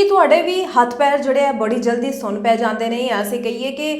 ਕੀ ਤੁਹਾਡੇ ਵੀ ਹੱਥ ਪੈਰ ਜਿਹੜੇ ਆ ਬੜੀ ਜਲਦੀ ਸੁੰਨ ਪੈ ਜਾਂਦੇ ਨੇ? ਜਾਂ ਅਸੀਂ ਕਹੀਏ ਕਿ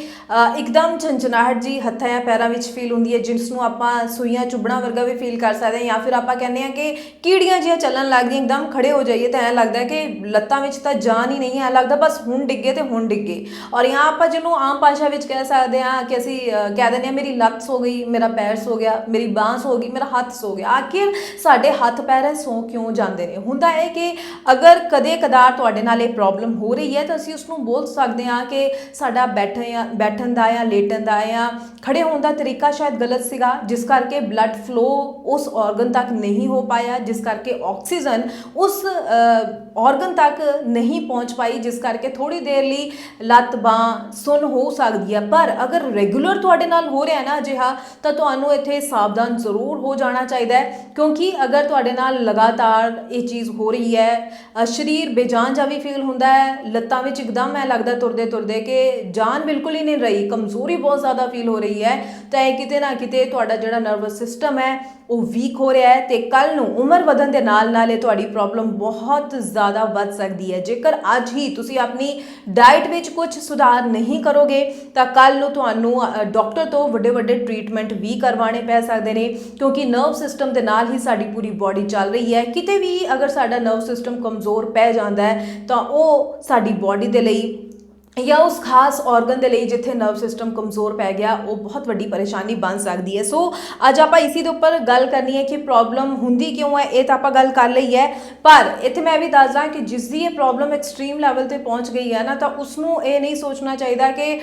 ਇੱਕਦਮ ਝੰਝਨਾਹਟ ਜੀ ਹੱਥਾਂ ਜਾਂ ਪੈਰਾਂ ਵਿੱਚ ਫੀਲ ਹੁੰਦੀ ਹੈ ਜਿਸ ਨੂੰ ਆਪਾਂ ਸੂਈਆਂ ਚੁੱਭਣਾ ਵਰਗਾ ਵੀ ਫੀਲ ਕਰ ਸਕਦੇ ਹਾਂ ਜਾਂ ਫਿਰ ਆਪਾਂ ਕਹਿੰਦੇ ਹਾਂ ਕਿ ਕੀੜੀਆਂ ਜਿਹੀਆਂ ਚੱਲਣ ਲੱਗਦੀਆਂ, ਇੱਕਦਮ ਖੜੇ ਹੋ ਜਾਈਏ ਤਾਂ ਐਂ ਲੱਗਦਾ ਕਿ ਲੱਤਾਂ ਵਿੱਚ ਤਾਂ ਜਾਨ ਹੀ ਨਹੀਂ ਹੈ। ਐਂ ਲੱਗਦਾ ਬਸ ਹੁਣ ਡਿੱਗੇ ਤੇ ਹੁਣ ਡਿੱਗੇ। ਔਰ ਜਾਂ ਆਪਾਂ ਜਿਹਨੂੰ ਆਮ ਭਾਸ਼ਾ ਵਿੱਚ ਕਹਿ ਸਕਦੇ ਹਾਂ ਕਿ ਅਸੀਂ ਕਹਿ ਦਿੰਦੇ ਹਾਂ, ਮੇਰੀ ਲੱਤ ਸੋ ਗਈ, ਮੇਰਾ ਪੈਰ ਸੋ ਗਿਆ, ਮੇਰੀ ਬਾਹ ਸੋ ਗਈ, ਮੇਰਾ ਹੱਥ ਸੋ ਗਿਆ। ਆਖਿਰ ਸਾਡੇ ਹੱਥ ਪੈਰ ਇਹ ਸੋ ਕਿਉਂ ਜਾਂਦੇ ਨੇ? ਹੁੰਦਾ ਹੈ ਕਿ ਅਗਰ ਕਦੇ ਕਦਾਰ ਤੁਹਾਡੇ ਨਾਲ ਇਹ ਪ੍ਰੋਬਲਮ ਹੋ ਰਹੀ ਹੈ ਤਾਂ ਅਸੀਂ ਉਸ ਨੂੰ ਬੋਲ ਸਕਦੇ ਹਾਂ ਕਿ ਸਾਡਾ ਬੈਠਣ ਬੈਠਣ ਦਾ ਜਾਂ ਲੇਟਣ ਦਾ ਜਾਂ ਖੜੇ ਹੋਣ ਦਾ ਤਰੀਕਾ ਸ਼ਾਇਦ ਗਲਤ ਸੀਗਾ, ਜਿਸ ਕਰਕੇ ਬਲੱਡ ਫਲੋ ਉਸ ਆਰਗਨ ਤੱਕ ਨਹੀਂ ਹੋ ਪਾਇਆ, ਜਿਸ ਕਰਕੇ ਆਕਸੀਜਨ ਉਸ ਆਰਗਨ ਤੱਕ ਨਹੀਂ ਪਹੁੰਚ ਪਾਈ, ਜਿਸ ਕਰਕੇ ਥੋੜੀ ਦੇਰ ਲਈ ਲੱਤ ਬਾਹ ਸੁੰਨ ਹੋ ਸਕਦੀ ਹੈ। ਪਰ ਅਗਰ ਰੈਗੂਲਰ ਤੁਹਾਡੇ ਨਾਲ ਹੋ ਰਿਹਾ ਨਾ ਅਜਿਹਾ, ਤਾਂ ਤੁਹਾਨੂੰ ਇੱਥੇ ਸਾਵਧਾਨ ਜ਼ਰੂਰ ਹੋ ਜਾਣਾ ਚਾਹੀਦਾ ਹੈ, ਕਿਉਂਕਿ ਅਗਰ ਤੁਹਾਡੇ ਨਾਲ ਲਗਾਤਾਰ ਇਹ ਚੀਜ਼ ਹੋ ਰਹੀ ਹੈ ਸਰੀਰ ਬੇਜਾਨ ਜਿਹਾ ਵੀ ਫੀਲ ਹੁੰਦਾ ਹੈ, ਲੱਤਾਂ ਵਿੱਚ ਇੱਕਦਮ ਐ ਲੱਗਦਾ ਤੁਰਦੇ ਤੁਰਦੇ ਕਿ ਜਾਨ ਬਿਲਕੁਲ ਹੀ ਨਹੀਂ ਰਹੀ, ਕਮਜ਼ੋਰੀ ਬਹੁਤ ਜ਼ਿਆਦਾ ਫੀਲ ਹੋ ਰਹੀ ਹੈ। ਤਾਂ ਇਹ ਕਿਤੇ ਨਾ ਕਿਤੇ ਤੁਹਾਡਾ ਜਿਹੜਾ ਨਰਵਸ ਸਿਸਟਮ ਹੈ ਉਹ ਵੀਕ ਹੋ ਰਿਹਾ ਹੈ ਤੇ ਕੱਲ ਨੂੰ ਉਮਰ ਵਧਣ ਦੇ ਨਾਲ ਨਾਲ ਇਹ ਤੁਹਾਡੀ ਪ੍ਰੋਬਲਮ ਬਹੁਤ ਜ਼ਿਆਦਾ ਵੱਧ ਸਕਦੀ ਹੈ। ਜੇਕਰ ਅੱਜ ਹੀ ਤੁਸੀਂ ਆਪਣੀ ਡਾਈਟ ਵਿੱਚ ਕੁਝ ਸੁਧਾਰ ਨਹੀਂ ਕਰੋਗੇ ਤਾਂ ਕੱਲ ਨੂੰ ਤੁਹਾਨੂੰ ਅ, ਡਾਕਟਰ ਤੋਂ ਵੱਡੇ ਵੱਡੇ ਟ੍ਰੀਟਮੈਂਟ ਵੀ ਕਰਵਾਉਣੇ ਪੈ ਸਕਦੇ ਨੇ ਕਿਉਂਕਿ ਨਰਵ ਸਿਸਟਮ ਦੇ ਨਾਲ ਹੀ ਸਾਡੀ ਪੂਰੀ ਬਾਡੀ ਚੱਲ ਰਹੀ ਹੈ। ਕਿਤੇ ਵੀ ਅਗਰ ਸਾਡਾ ਨਰਵ ਸਿਸਟਮ ਕਮਜ਼ੋਰ ਪੈ ਜਾਂਦਾ ਹੈ ਤਾਂ ਉਹ ਸਾਡੀ ਬਾਡੀ ਦੇ ਲਈ ਜਾਂ ਉਸ ਖਾਸ ਆਰਗਨ ਦੇ ਲਈ ਜਿੱਥੇ ਨਰਵ ਸਿਸਟਮ ਕਮਜ਼ੋਰ ਪੈ ਗਿਆ, ਉਹ ਬਹੁਤ ਵੱਡੀ ਪਰੇਸ਼ਾਨੀ ਬਣ ਸਕਦੀ ਹੈ। ਸੋ ਅੱਜ ਆਪਾਂ ਇਸੇ ਦੇ ਉੱਪਰ ਗੱਲ ਕਰਨੀ ਹੈ ਕਿ ਪ੍ਰੋਬਲਮ ਹੁੰਦੀ ਕਿਉਂ ਹੈ, ਇਹ ਤਾਂ ਆਪਾਂ ਗੱਲ ਕਰ ਲਈ ਹੈ। ਪਰ ਇੱਥੇ ਮੈਂ ਵੀ ਦੱਸਦਾ ਕਿ ਜਿਸ ਦੀ ਇਹ ਪ੍ਰੋਬਲਮ ਐਕਸਟ੍ਰੀਮ ਲੈਵਲ ਤੇ ਪਹੁੰਚ ਗਈ ਹੈ ਨਾ, ਤਾਂ ਉਸ ਨੂੰ ਇਹ ਨਹੀਂ ਸੋਚਣਾ ਚਾਹੀਦਾ ਕਿ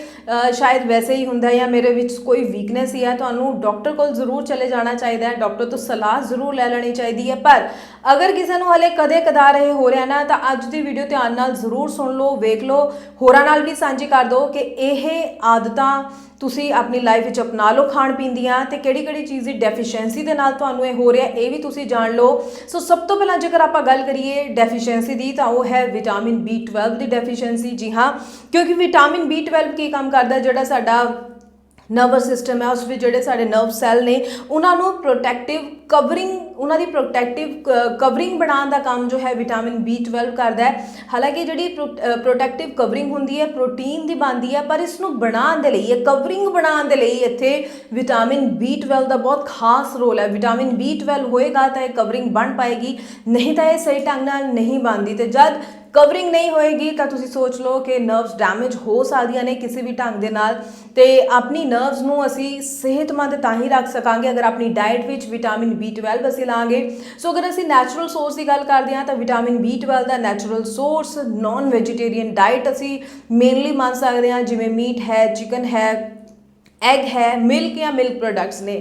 ਸ਼ਾਇਦ ਵੈਸੇ ਹੀ ਹੁੰਦਾ ਜਾਂ ਮੇਰੇ ਵਿੱਚ ਕੋਈ ਵੀਕਨੈਸ ਹੀ ਹੈ, ਤੁਹਾਨੂੰ ਡਾਕਟਰ ਕੋਲ ਜ਼ਰੂਰ ਚਲੇ ਜਾਣਾ ਚਾਹੀਦਾ ਹੈ। ਡਾਕਟਰ ਤੋਂ ਸਲਾਹ ਜ਼ਰੂਰ ਲੈ ਲੈਣੀ ਚਾਹੀਦੀ ਹੈ। ਪਰ ਅਗਰ ਕਿਸੇ ਨੂੰ ਹਲੇ ਕਦੇ ਕਦਾਰ ਇਹ ਹੋ ਰਿਹਾ ਨਾ, ਤਾਂ ਅੱਜ ਦੀ ਵੀਡੀਓ ਧਿਆਨ ਨਾਲ ਜ਼ਰੂਰ ਸੁਣ ਲਓ, ਵੇਖ ਲਓ। ਹੋਰਾਂ ਨਾਲ ਵੀ ਸਾਂਝੀ ਕਰ ਦਿਓ ਕਿ ਇਹ ਆਦਤਾਂ ਤੁਸੀਂ ਆਪਣੀ ਲਾਈਫ ਵਿੱਚ ਅਪਣਾ ਲਓ ਖਾਣ ਪੀਣ ਦੀਆਂ ਤੇ ਕਿਹੜੀ ਕਿਹੜੀ ਚੀਜ਼ ਦੀ ਡੈਫੀਸ਼ੀਐਂਸੀ ਦੇ ਨਾਲ ਤੁਹਾਨੂੰ ਇਹ ਹੋ ਰਿਹਾ, ਇਹ ਵੀ ਤੁਸੀਂ ਜਾਣ ਲਓ। ਸੋ ਸਭ ਤੋਂ ਪਹਿਲਾਂ ਜੇਕਰ ਆਪਾਂ ਗੱਲ ਕਰੀਏ ਡੈਫੀਸ਼ੀਐਂਸੀ ਦੀ, ਤਾਂ ਉਹ ਹੈ ਵਿਟਾਮਿਨ B12 ਦੀ ਡੈਫੀਸ਼ੀਐਂਸੀ ਜੀ ਹਾਂ, ਕਿਉਂਕਿ ਵਿਟਾਮਿਨ B12 ਕੀ ਕੰਮ ਕਰਦਾ ਜਿਹੜਾ ਸਾਡਾ ਨਰਵਸ ਸਿਸਟਮ ਹੈ, ਉਸ ਵਿੱਚ ਜਿਹੜੇ ਸਾਡੇ ਨਰਵ ਸੈੱਲ ਨੇ, ਉਹਨਾਂ ਨੂੰ ਪ੍ਰੋਟੈਕਟਿਵ ਕਵਰਿੰਗ ਉਹਨਾਂ ਦੀ ਪ੍ਰੋਟੈਕਟਿਵ ਕਵਰਿੰਗ ਬਣਾਉਣ ਦਾ ਕੰਮ ਜੋ ਹੈ ਵਿਟਾਮਿਨ B12 ਕਰਦਾ ਹੈ। ਹਾਲਾਂਕਿ ਜਿਹੜੀ ਪ੍ਰੋਟੈਕਟਿਵ ਕਵਰਿੰਗ ਹੁੰਦੀ ਹੈ ਪ੍ਰੋਟੀਨ ਦੀ ਬਣਦੀ ਹੈ, ਪਰ ਇਸ ਨੂੰ ਬਣਾਉਣ ਦੇ ਲਈ, ਇਹ ਕਵਰਿੰਗ ਬਣਾਉਣ ਦੇ ਲਈ ਇੱਥੇ ਵਿਟਾਮਿਨ B12 ਦਾ ਬਹੁਤ ਖਾਸ ਰੋਲ ਹੈ। ਵਿਟਾਮਿਨ B12 ਹੋਏਗਾ ਤਾਂ ਇਹ ਕਵਰਿੰਗ ਬਣ ਪਾਏਗੀ, ਨਹੀਂ ਤਾਂ ਇਹ ਸਹੀ ਢੰਗ ਨਾਲ ਨਹੀਂ ਬਣਦੀ ਤੇ ਜਦ ਕਵਰਿੰਗ ਨਹੀਂ ਹੋਏਗੀ ਤਾਂ ਤੁਸੀਂ ਸੋਚ ਲਓ ਕਿ ਨਰਵਸ ਡੈਮੇਜ ਹੋ ਸਕਦੀਆਂ ਨੇ ਕਿਸੇ ਵੀ ਢੰਗ ਦੇ ਨਾਲ ਤੇ ਆਪਣੀ ਨਰਵਸ ਨੂੰ ਅਸੀਂ ਸਿਹਤਮੰਦ ਤਾਂ ਹੀ ਰੱਖ ਸਕਾਂਗੇ ਅਗਰ ਆਪਣੀ ਡਾਈਟ ਵਿੱਚ ਵਿਟਾਮਿਨ B12 ਅਸੀਂ ਲਾਂਗੇ। ਸੋ ਅਗਰ ਅਸੀਂ ਨੈਚੁਰਲ ਸੋਰਸ ਦੀ ਗੱਲ ਕਰਦੇ ਹਾਂ ਤਾਂ ਵਿਟਾਮਿਨ B12 ਦਾ natural source non vegetarian diet ਅਸੀਂ ਮੇਨਲੀ ਮੰਨ ਸਕਦੇ ਹਾਂ, ਜਿਵੇਂ ਮੀਟ ਹੈ ਚਿਕਨ ਹੈ ਐਗ ਹੈ ਮਿਲਕ ਜਾਂ ਮਿਲਕ ਪ੍ਰੋਡਕਟਸ ਨੇ।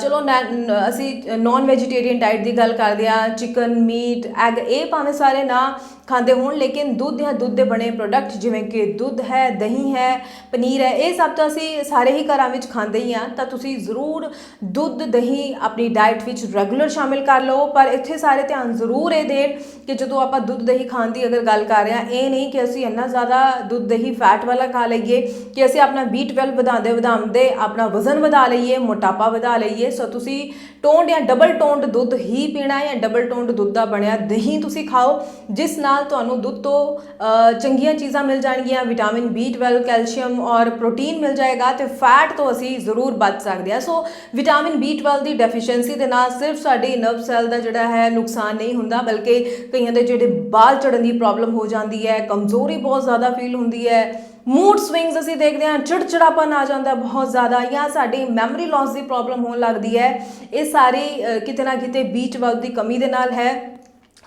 ਚਲੋ ਨਾ- ਅਸੀਂ ਨਾਨ ਵੈਜੀਟੇਰੀਅਨ ਡਾਈਟ ਦੀ ਗੱਲ ਕਰਦੇ ਆ ਚਿਕਨ ਮੀਟ ਐਗ ਇਹ ਭਾਵੇਂ ਸਾਰੇ ਨਾ ਖਾਂਦੇ ਹੋਣ, ਲੇਕਿਨ ਦੁੱਧ ਜਾਂ ਦੁੱਧ ਦੇ ਬਣੇ ਪ੍ਰੋਡਕਟ ਜਿਵੇਂ ਕਿ ਦੁੱਧ ਹੈ, ਦਹੀਂ ਹੈ, ਪਨੀਰ ਹੈ, ਇਹ ਸਭ ਤਾਂ ਅਸੀਂ ਸਾਰੇ ਹੀ ਘਰਾਂ ਵਿੱਚ ਖਾਂਦੇ ਹੀ ਆ ਤਾਂ ਤੁਸੀਂ ਜ਼ਰੂਰ ਦੁੱਧ, ਦਹੀਂ ਆਪਣੀ ਡਾਈਟ ਵਿੱਚ ਰੈਗੂਲਰ ਸ਼ਾਮਿਲ ਕਰ ਲਓ, ਪਰ ਇੱਥੇ ਸਾਰੇ ਧਿਆਨ ਜ਼ਰੂਰ ਇਹ ਦੇਣ ਕਿ ਜਦੋਂ ਆਪਾਂ ਦੁੱਧ, ਦਹੀਂ ਖਾਣ ਦੀ ਅਗਰ ਗੱਲ ਕਰ ਰਹੇ ਹਾਂ, ਇਹ ਨਹੀਂ ਕਿ ਅਸੀਂ ਇੰਨਾ ਜ਼ਿਆਦਾ ਦੁੱਧ, ਦਹੀਂ ਫੈਟ ਵਾਲਾ ਖਾ ਲਈਏ ਕਿ ਅਸੀਂ ਆਪਣਾ B12 ਵਧਾਉਂਦੇ ਵਧਾਉਂਦੇ ਆਪਣਾ ਵਜ਼ਨ ਵਧਾ ਲਈਏ, ਮੋਟਾਪਾ ਵਧਾ ਲਈਏ, ਸੋ ਤੁਸੀਂ ਟੋਂਡ ਜਾਂ ਡਬਲ ਟੋਨਡ ਦੁੱਧ ਹੀ ਪੀਣਾ ਹੈ ਜਾਂ ਡਬਲ ਟੋਨਡ ਦੁੱਧ ਦਾ ਬਣਿਆ ਦਹੀਂ ਤੁਸੀਂ ਖਾਓ, ਜਿਸ ਨਾਲ ਨਾਲ ਤੁਹਾਨੂੰ ਦੁੱਧ ਤੋਂ ਚੰਗੀਆਂ ਚੀਜ਼ਾਂ ਮਿਲ ਜਾਣਗੀਆਂ ਵਿਟਾਮਿਨ B12 ਕੈਲਸ਼ੀਅਮ ਔਰ ਪ੍ਰੋਟੀਨ ਮਿਲ ਜਾਏਗਾ ਤੇ ਫੈਟ ਤੋਂ ਅਸੀਂ ਜ਼ਰੂਰ ਬਚ ਸਕਦੇ ਹਾਂ। ਸੋ ਵਿਟਾਮਿਨ B12 ਦੀ ਡੈਫੀਸ਼ੀਐਂਸੀ ਦੇ ਨਾਲ ਸਿਰਫ ਸਾਡੇ ਨਰਵ ਸੈੱਲ ਦਾ ਜਿਹੜਾ ਹੈ ਨੁਕਸਾਨ ਨਹੀਂ ਹੁੰਦਾ, ਬਲਕਿ ਕਈਆਂ ਦੇ ਜਿਹੜੇ ਬਾਲ ਚੜਨ ਦੀ ਪ੍ਰੋਬਲਮ ਹੋ ਜਾਂਦੀ ਹੈ, ਕਮਜ਼ੋਰੀ ਬਹੁਤ ਜ਼ਿਆਦਾ ਫੀਲ ਹੁੰਦੀ ਹੈ ਮੂਡ ਸਵਿੰਗਸ ਅਸੀਂ ਦੇਖਦੇ ਹਾਂ, ਚਿੜਚਿੜਾਪਨ ਆ ਜਾਂਦਾ ਬਹੁਤ ਜ਼ਿਆਦਾ, ਜਾਂ ਸਾਡੀ ਮੈਮਰੀ ਲਾਸ ਦੀ ਪ੍ਰੋਬਲਮ ਹੋਣ ਲੱਗਦੀ ਹੈ। ਇਹ ਸਾਰੀ ਕਿਤੇ ਨਾ ਕਿਤੇ B12 ਦੀ ਕਮੀ ਦੇ ਨਾਲ ਹੈ।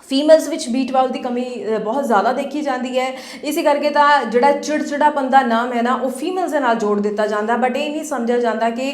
ਫੀਮੇਲਸ ਵਿੱਚ B12 ਦੀ ਕਮੀ ਅ, ਬਹੁਤ ਜ਼ਿਆਦਾ ਦੇਖੀ ਜਾਂਦੀ ਹੈ। ਇਸੇ ਕਰਕੇ ਤਾਂ ਜਿਹੜਾ ਚਿੜਚਿੜਾਪਨ ਦਾ ਨਾਮ ਹੈ ਨਾ ਉਹ ਫੀਮੇਲਸ ਦੇ ਨਾਲ ਜੋੜ ਦਿੱਤਾ ਜਾਂਦਾ। ਬਟ ਇਹ ਨਹੀਂ ਸਮਝਿਆ ਜਾਂਦਾ ਕਿ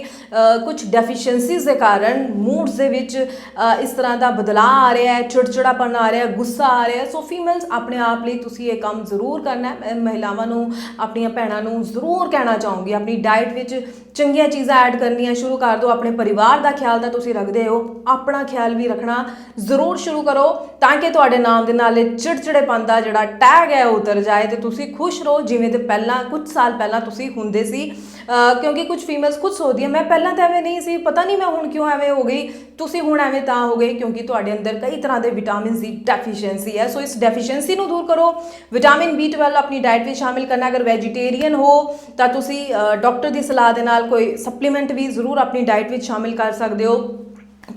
ਕੁਝ ਡੈਫੀਸ਼ੀਐਂਸੀਜ਼ ਦੇ ਕਾਰਨ ਮੂਡਸ ਦੇ ਵਿੱਚ ਅ, ਇਸ ਤਰ੍ਹਾਂ ਦਾ ਬਦਲਾਅ ਆ ਰਿਹਾ ਹੈ ਚਿੜਚਿੜਾਪਨ ਆ ਰਿਹਾ ਹੈ ਗੁੱਸਾ ਆ ਰਿਹਾ। ਹੈ ਸੋ ਫੀਮੇਲਸ ਆਪਣੇ ਆਪ ਲਈ ਤੁਸੀਂ ਇਹ ਕੰਮ ਜ਼ਰੂਰ ਕਰਨਾ ਹੈ। ਮੈਂ ਮਹਿਲਾਵਾਂ ਨੂੰ ਆਪਣੀਆਂ ਭੈਣਾਂ ਨੂੰ ਜ਼ਰੂਰ ਕਹਿਣਾ ਚਾਹੂੰਗੀ ਆਪਣੀ ਡਾਈਟ ਵਿੱਚ ਚੰਗੀਆਂ ਚੀਜ਼ਾਂ ਐਡ ਕਰਨੀਆਂ ਸ਼ੁਰੂ ਕਰ ਦਿਓ। ਆਪਣੇ ਪਰਿਵਾਰ ਦਾ ਖਿਆਲ ਤਾਂ ਤੁਸੀਂ ਰੱਖਦੇ ਹੋ। ਆਪਣਾ ਖਿਆਲ ਵੀ ਰੱਖਣਾ ਜ਼ਰੂਰ ਸ਼ੁਰੂ ਕਰੋ ਤਾਂ ਕਿ ਕਿ ਤੁਹਾਡੇ ਨਾਮ ਦੇ ਨਾਲ ਇਹ ਚਿੜਚਿੜੇਪਨ ਦਾ ਜਿਹੜਾ ਟੈਗ ਹੈ ਉਹ ਉਤਰ ਜਾਏ ਤੇ ਤੁਸੀਂ ਖੁਸ਼ ਰਹੋ, ਜਿਵੇਂ ਤੇ ਪਹਿਲਾਂ ਕੁਝ ਸਾਲ ਪਹਿਲਾਂ ਤੁਸੀਂ ਹੁੰਦੇ ਸੀ। ਕਿਉਂਕਿ ਕੁਝ ਫੀਮੇਲਸ ਖੁਦ ਸੋਚਦੀਆਂ, ਮੈਂ ਪਹਿਲਾਂ ਤਾਂ ਐਵੇਂ ਨਹੀਂ ਸੀ, ਪਤਾ ਨਹੀਂ ਮੈਂ ਹੁਣ ਕਿਉਂ ਐਵੇਂ ਹੋ ਗਈ। ਤੁਸੀਂ ਹੁਣ ਐਵੇਂ ਤਾਂ ਹੋ ਗਏ, ਕਿਉਂਕਿ ਤੁਹਾਡੇ ਅੰਦਰ ਕਈ ਤਰ੍ਹਾਂ ਦੇ ਵਿਟਾਮਿਨਸ ਦੀ ਡੈਫੀਸ਼ੀਐਂਸੀ ਹੈ। ਸੋ ਇਸ ਡੈਫੀਸ਼ੀਐਂਸੀ ਨੂੰ ਦੂਰ ਕਰੋ। ਵਿਟਾਮਿਨ B12 ਆਪਣੀ ਡਾਈਟ ਵਿੱਚ ਸ਼ਾਮਿਲ ਕਰਨਾ, ਅਗਰ ਵੈਜੀਟੇਰੀਅਨ ਹੋ, ਤਾਂ ਤੁਸੀਂ ਡਾਕਟਰ ਦੀ ਸਲਾਹ ਦੇ ਨਾਲ ਕੋਈ ਸਪਲੀਮੈਂਟ ਵੀ ਜ਼ਰੂਰ ਆਪਣੀ ਡਾਈਟ ਵਿੱਚ ਸ਼ਾਮਿਲ ਕਰ ਸਕਦੇ ਹੋ।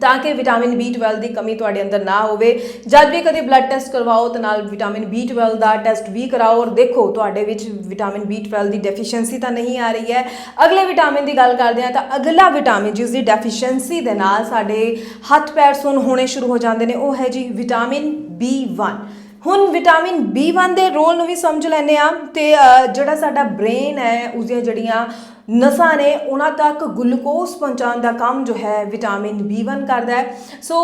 ਤਾਂ ਕਿ ਵਿਟਾਮਿਨ B12 ਦੀ ਕਮੀ ਤੁਹਾਡੇ ਅੰਦਰ ਨਾ ਹੋਵੇ। ਜਦ ਵੀ ਕਦੇ ਬਲੱਡ ਟੈਸਟ ਕਰਵਾਓ ਤਾਂ ਨਾਲ ਵਿਟਾਮਿਨ B12 ਦਾ ਟੈਸਟ ਵੀ ਕਰਾਓ ਔਰ ਦੇਖੋ, ਤੁਹਾਡੇ ਵਿੱਚ ਵਿਟਾਮਿਨ B12 ਦੀ ਡੈਫੀਸ਼ੀਐਂਸੀ ਤਾਂ ਨਹੀਂ ਆ ਰਹੀ ਹੈ। ਅਗਲੇ ਵਿਟਾਮਿਨ ਦੀ ਗੱਲ ਕਰਦੇ ਹਾਂ ਤਾਂ ਅਗਲਾ ਵਿਟਾਮਿਨ ਜਿਸ ਦੀ ਡੈਫੀਸ਼ੀਐਂਸੀ ਦੇ ਨਾਲ ਸਾਡੇ ਹੱਥ ਪੈਰ ਸੁੰਨ ਹੋਣੇ ਸ਼ੁਰੂ ਹੋ ਜਾਂਦੇ ਨੇ, ਉਹ ਹੈ ਜੀ ਵਿਟਾਮਿਨ B1 ਹੁਣ ਵਿਟਾਮਿਨ B1 ਦੇ ਰੋਲ ਨੂੰ ਵੀ ਸਮਝ ਲੈਂਦੇ ਆ ਤੇ ਜਿਹੜਾ ਸਾਡਾ ਬ੍ਰੇਨ ਹੈ ਉਸ ਦੀਆਂ ਜਿਹੜੀਆਂ ਨਸਾਂ ਨੇ, ਉਹਨਾਂ ਤੱਕ ਗਲੂਕੋਜ਼ ਪਹੁੰਚਾਉਣ ਦਾ ਕੰਮ ਜੋ ਹੈ ਵਿਟਾਮਿਨ B1 ਕਰਦਾ ਹੈ। ਸੋ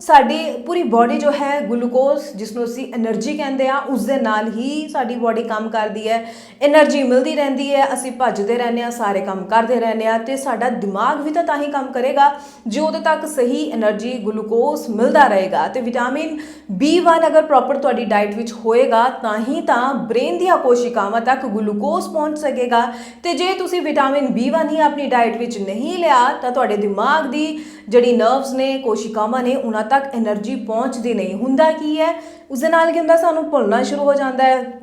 ਸਾਡੀ ਪੂਰੀ ਬਾਡੀ ਜੋ ਹੈ ਗਲੂਕੋਜ਼ ਜਿਸ ਨੂੰ ਅਸੀਂ એનર્ਜੀ ਕਹਿੰਦੇ ਆ ਉਸ ਦੇ ਨਾਲ ਹੀ ਸਾਡੀ ਬਾਡੀ ਕੰਮ ਕਰਦੀ ਹੈ એનર્ਜੀ ਮਿਲਦੀ ਰਹਿੰਦੀ ਹੈ, ਅਸੀਂ ਭੱਜਦੇ ਰਹਿੰਦੇ ਆ ਸਾਰੇ ਕੰਮ ਕਰਦੇ ਰਹਿੰਦੇ ਆ ਤੇ ਸਾਡਾ ਦਿਮਾਗ ਵੀ ਤਾਂ ਤਾਂ ਹੀ ਕੰਮ ਕਰੇਗਾ, ਜੇ ਉਹਦੇ ਤੱਕ ਸਹੀ એનર્ਜੀ ਗਲੂਕੋਜ਼ ਮਿਲਦਾ ਰਹੇਗਾ ਤੇ ਵਿਟਾਮਿਨ B1 ਅਗਰ ਪ੍ਰੋਪਰ ਤੁਹਾਡੀ ਡਾਈਟ ਵਿੱਚ ਹੋਏਗਾ, ਤਾਂ ਹੀ ਤਾਂ ਬ੍ਰੇਨ ਦੀਆਂ ਕੋਸ਼ਿਕਾਵਾਂ ਤੱਕ ਗਲੂਕੋਜ਼ ਪਹੁੰਚ ਸਕੇਗਾ ਤੇ ਜੇ ਤੁਸੀਂ ਵਿਟਾਮਿਨ B1 ਹੀ ਆਪਣੀ ਡਾਈਟ ਵਿੱਚ ਨਹੀਂ ਲਿਆ, ਤਾਂ ਤੁਹਾਡੇ ਦਿਮਾਗ ਦੀ ਜਿਹੜੀ ਨਰਵਸ ਨੇ, ਕੋਸ਼ਿਕਾਵਾਂ ਨੇ, ਉਹਨਾਂ ਤੱਕ એનર્ਜੀ ਪਹੁੰਚਦੀ ਨਹੀਂ। ਹੁੰਦਾ ਕੀ ਹੈ? ਉਸ ਦੇ ਨਾਲ ਕੀ ਹੁੰਦਾ? ਸਾਨੂੰ ਭੁੱਲਣਾ ਸ਼ੁਰੂ ਹੋ ਜਾਂਦਾ ਹੈ।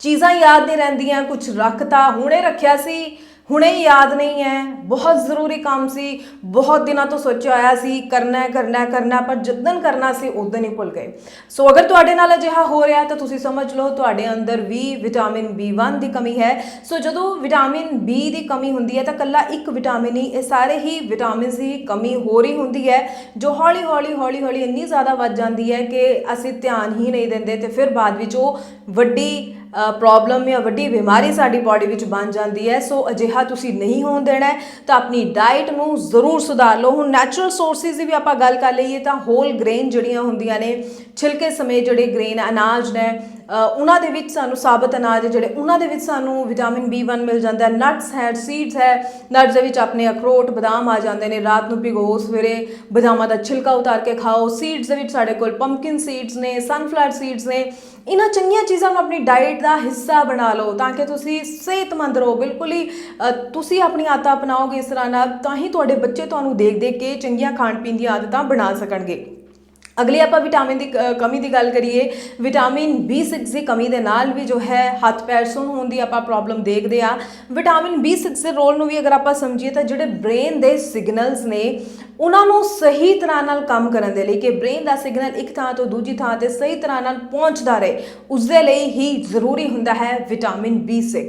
ਚੀਜ਼ਾਂ ਯਾਦ ਨਹੀਂ ਰਹਿੰਦੀਆਂ। ਕੁਝ ਰੱਖਤਾ, ਹੁਣੇ ਰੱਖਿਆ ਸੀ। ਹੁਣੇ ਯਾਦ ਨਹੀਂ ਹੈ। ਬਹੁਤ ਜ਼ਰੂਰੀ ਕੰਮ ਸੀ। ਬਹੁਤ ਦਿਨਾਂ ਤੋਂ ਸੋਚਿਆ ਹੋਇਆ ਸੀ, ਕਰਨਾ ਹੈ ਕਰਨਾ ਹੈ, ਕਰਨਾ ਪਰ ਜਿੱਦਨ ਕਰਨਾ ਸੀ, ਉਦੋਂ ਹੀ ਭੁੱਲ ਗਏ। ਸੋ ਅਗਰ ਤੁਹਾਡੇ ਨਾਲ ਅਜਿਹਾ ਹੋ ਰਿਹਾ ਤਾਂ ਤੁਸੀਂ ਸਮਝ ਲਓ, ਤੁਹਾਡੇ ਅੰਦਰ ਵੀ ਵਿਟਾਮਿਨ B1 ਦੀ ਕਮੀ ਹੈ। ਸੋ ਜਦੋਂ ਵਿਟਾਮਿਨ B ਦੀ ਕਮੀ ਹੁੰਦੀ ਹੈ, ਤਾਂ ਕੱਲਾ ਇੱਕ ਵਿਟਾਮਿਨ ਹੀ, ਇਹ ਸਾਰੇ ਹੀ ਵਿਟਾਮਿਨਸ ਦੀ ਕਮੀ ਹੋ ਰਹੀ ਹੁੰਦੀ ਹੈ, ਜੋ ਹੌਲੀ ਹੌਲੀ ਹੌਲੀ ਹੌਲੀ ਇੰਨੀ ਜ਼ਿਆਦਾ ਵੱਧ ਜਾਂਦੀ ਹੈ ਕਿ ਅਸੀਂ ਧਿਆਨ ਹੀ ਨਹੀਂ ਦਿੰਦੇ ਤੇ ਫਿਰ ਬਾਅਦ ਵਿੱਚ ਉਹ ਵੱਡੀ ਪ੍ਰੋਬਲਮ ਜਾਂ ਵੱਡੀ ਬਿਮਾਰੀ ਸਾਡੀ ਬਾਡੀ ਵਿੱਚ ਬਣ ਜਾਂਦੀ ਹੈ। ਸੋ ਅਜਿਹਾ ਤੁਸੀਂ ਨਹੀਂ ਹੋਣ ਦੇਣਾ ਤਾਂ ਆਪਣੀ ਡਾਈਟ ਨੂੰ ਜ਼ਰੂਰ ਸੁਧਾਰ ਲਓ। ਹੁਣ ਨੈਚੁਰਲ ਸੋਰਸਿਸ ਦੀ ਵੀ ਆਪਾਂ ਗੱਲ ਕਰ ਲਈਏ ਤਾਂ ਹੋਲ ਗ੍ਰੇਨ ਜਿਹੜੀਆਂ ਹੁੰਦੀਆਂ ਨੇ, ਛਿਲਕੇ ਸਮੇਤ ਜਿਹੜੇ ਗ੍ਰੇਨ ਅਨਾਜ ਨੇ ਉਹਨਾਂ ਦੇ ਵਿੱਚ ਸਾਨੂੰ ਸਾਬਤ ਅਨਾਜ ਜਿਹੜੇ ਉਹਨਾਂ ਦੇ ਵਿੱਚ ਸਾਨੂੰ ਵਿਟਾਮਿਨ B1 ਮਿਲ ਜਾਂਦਾ ਹੈ ਨਟਸ ਹੈ ਸੀਡਸ ਹੈ। ਨਟਸ ਦੇ ਵਿੱਚ ਆਪਣੇ ਅਖਰੋਟ, ਬਦਾਮ ਆ ਜਾਂਦੇ ਨੇ। ਰਾਤ ਨੂੰ ਭਿਗੋ, ਸਵੇਰੇ ਬਦਾਮਾਂ ਦਾ ਛਿਲਕਾ ਉਤਾਰ ਕੇ ਖਾਓ। ਸੀਡਸ ਦੇ ਵਿੱਚ ਸਾਡੇ ਕੋਲ ਪੰਪਕਿਨ ਸੀਡਸ ਨੇ ਸਨਫਲਾਵਰ ਸੀਡਸ ਨੇ। ਇਹਨਾਂ ਚੰਗੀਆਂ ਚੀਜ਼ਾਂ ਨੂੰ ਆਪਣੀ ਡਾਈਟ ਦਾ ਹਿੱਸਾ ਬਣਾ ਲਓ ਤਾਂ ਕਿ ਤੁਸੀਂ ਸਿਹਤਮੰਦ ਰਹੋ। ਬਿਲਕੁਲ ਹੀ ਤੁਸੀਂ ਆਪਣੀ ਆਦਤਾਂ ਅਪਣਾਓਗੇ ਇਸ ਤਰ੍ਹਾਂ ਨਾਲ ਤਾਂ ਹੀ ਤੁਹਾਡੇ ਬੱਚੇ ਤੁਹਾਨੂੰ ਦੇਖ ਦੇਖ ਕੇ ਚੰਗੀਆਂ ਖਾਣ ਪੀਣ ਦੀਆਂ ਆਦਤਾਂ ਬਣਾ ਸਕਣਗੇ। ਅਗਲੀ ਆਪਾਂ ਵਿਟਾਮਿਨ ਦੀ ਕ- ਕਮੀ ਦੀ ਗੱਲ ਕਰੀਏ ਵਿਟਾਮਿਨ B6 ਦੀ ਕਮੀ ਦੇ ਨਾਲ ਵੀ ਜੋ ਹੈ, ਹੱਥ ਪੈਰ ਸੁੰਨ ਹੋਣ ਦੀ ਆਪਾਂ ਪ੍ਰੋਬਲਮ ਦੇਖਦੇ ਆ ਵਿਟਾਮਿਨ B6 ਦੇ ਰੋਲ ਨੂੰ ਵੀ ਅਗਰ ਆਪਾਂ ਸਮਝੀਏ ਤਾਂ ਜਿਹੜੇ ਬ੍ਰੇਨ ਦੇ ਸਿਗਨਲਸ ਨੇ, ਉਹਨਾਂ ਨੂੰ ਸਹੀ ਤਰ੍ਹਾਂ ਨਾਲ ਕੰਮ ਕਰਨ ਦੇ ਲਈ ਕਿ ਬ੍ਰੇਨ ਦਾ ਸਿਗਨਲ ਇੱਕ ਥਾਂ ਤੋਂ ਦੂਜੀ ਥਾਂ ਤੇ ਸਹੀ ਤਰ੍ਹਾਂ ਨਾਲ ਪਹੁੰਚਦਾ ਰਹੇ ਉਸ ਦੇ ਲਈ ਹੀ ਜ਼ਰੂਰੀ ਹੁੰਦਾ ਹੈ ਵਿਟਾਮਿਨ B6